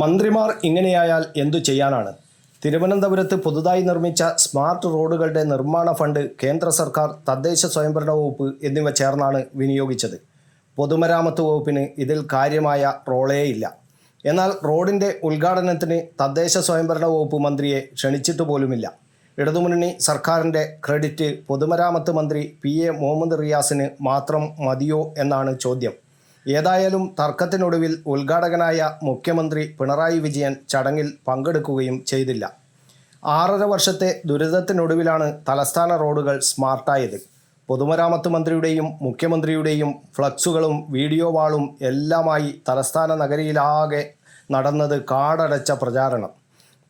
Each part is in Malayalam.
മന്ത്രിമാർ ഇങ്ങനെയായാൽ എന്തു ചെയ്യാനാണ്? തിരുവനന്തപുരത്ത് പുതുതായി നിർമ്മിച്ച സ്മാർട്ട് റോഡുകളുടെ നിർമ്മാണ ഫണ്ട് കേന്ദ്ര സർക്കാർ തദ്ദേശ സ്വയംഭരണ വകുപ്പ് എന്നിവ ചേർന്നാണ് വിനിയോഗിച്ചത്. പൊതുമരാമത്ത് വകുപ്പിന് ഇതിൽ കാര്യമായ റോളേയില്ല. എന്നാൽ റോഡിന്റെ ഉദ്ഘാടനത്തിന് തദ്ദേശ സ്വയംഭരണ വകുപ്പ് മന്ത്രിയെ ക്ഷണിച്ചിട്ട് പോലുമില്ല. ഇടതുമുന്നണി സർക്കാരിന്റെ ക്രെഡിറ്റ് പൊതുമരാമത്ത് മന്ത്രി പി എ മുഹമ്മദ് റിയാസിന് മാത്രം മതിയോ എന്നാണ് ചോദ്യം. ഏതായാലും തർക്കത്തിനൊടുവിൽ ഉദ്ഘാടകനായ മുഖ്യമന്ത്രി പിണറായി വിജയൻ ചടങ്ങിൽ പങ്കെടുക്കുകയും ചെയ്തില്ല. ആറര വർഷത്തെ ദുരിതത്തിനൊടുവിലാണ് തലസ്ഥാന റോഡുകൾ സ്മാർട്ടായത്. പൊതുമരാമത്ത് മന്ത്രിയുടെയും മുഖ്യമന്ത്രിയുടെയും ഫ്ലക്സുകളും വീഡിയോ വാളും എല്ലാമായി തലസ്ഥാന നഗരിയിലാകെ നടന്നത് കാടടച്ച പ്രചാരണം.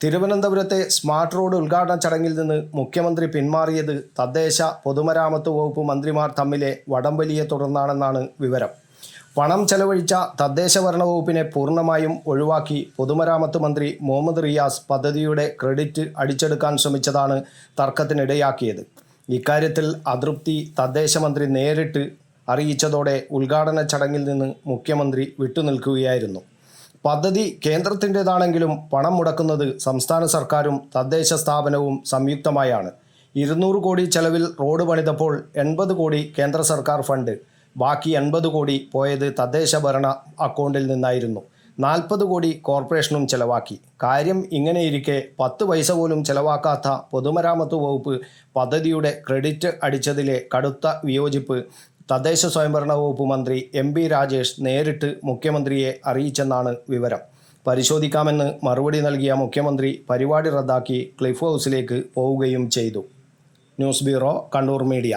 തിരുവനന്തപുരത്തെ സ്മാർട്ട് റോഡ് ഉദ്ഘാടന ചടങ്ങിൽ നിന്ന് മുഖ്യമന്ത്രി പിന്മാറിയത് തദ്ദേശ പൊതുമരാമത്ത് വകുപ്പ് മന്ത്രിമാർ തമ്മിലെ വടംവലിയെ തുടർന്നാണെന്നാണ് വിവരം. പണം ചെലവഴിച്ച തദ്ദേശ ഭരണ വകുപ്പിനെ പൂർണമായും ഒഴിവാക്കി പൊതുമരാമത്ത് മന്ത്രി മുഹമ്മദ് റിയാസ് പദ്ധതിയുടെ ക്രെഡിറ്റ് അടിച്ചെടുക്കാൻ ശ്രമിച്ചതാണ് തർക്കത്തിനിടയാക്കിയത്. ഇക്കാര്യത്തിൽ അതൃപ്തി തദ്ദേശ മന്ത്രി നേരിട്ട് അറിയിച്ചതോടെ ഉദ്ഘാടന ചടങ്ങിൽ നിന്ന് മുഖ്യമന്ത്രി വിട്ടുനിൽക്കുകയായിരുന്നു. പദ്ധതി കേന്ദ്രത്തിന്റെതാണെങ്കിലും പണം മുടക്കുന്നത് സംസ്ഥാന സർക്കാരും തദ്ദേശ സ്ഥാപനവും സംയുക്തമായാണ്. ഇരുന്നൂറ് കോടി ചെലവിൽ റോഡ് പണിതപ്പോൾ എൺപത് കോടി കേന്ദ്ര സർക്കാർ ഫണ്ട്. ബാക്കി എൺപത് കോടി പോയത് തദ്ദേശ ഭരണ അക്കൗണ്ടിൽ നിന്നായിരുന്നു. നാൽപ്പത് കോടി കോർപ്പറേഷനും ചെലവാക്കി. കാര്യം ഇങ്ങനെയിരിക്കെ പത്ത് പൈസ പോലും ചെലവാക്കാത്ത പൊതുമരാമത്ത് വകുപ്പ് പദ്ധതിയുടെ ക്രെഡിറ്റ് അടിച്ചതിലെ കടുത്ത വിയോജിപ്പ് തദ്ദേശ സ്വയംഭരണ വകുപ്പ് മന്ത്രി എം പി രാജേഷ് നേരിട്ട് മുഖ്യമന്ത്രിയെ അറിയിച്ചെന്നാണ് വിവരം. പരിശോധിക്കാമെന്ന് മറുപടി നൽകിയ മുഖ്യമന്ത്രി പരിപാടി റദ്ദാക്കി ക്ലിഫ് ഹൗസിലേക്ക് പോവുകയും ചെയ്തു. News bureau Kannur media.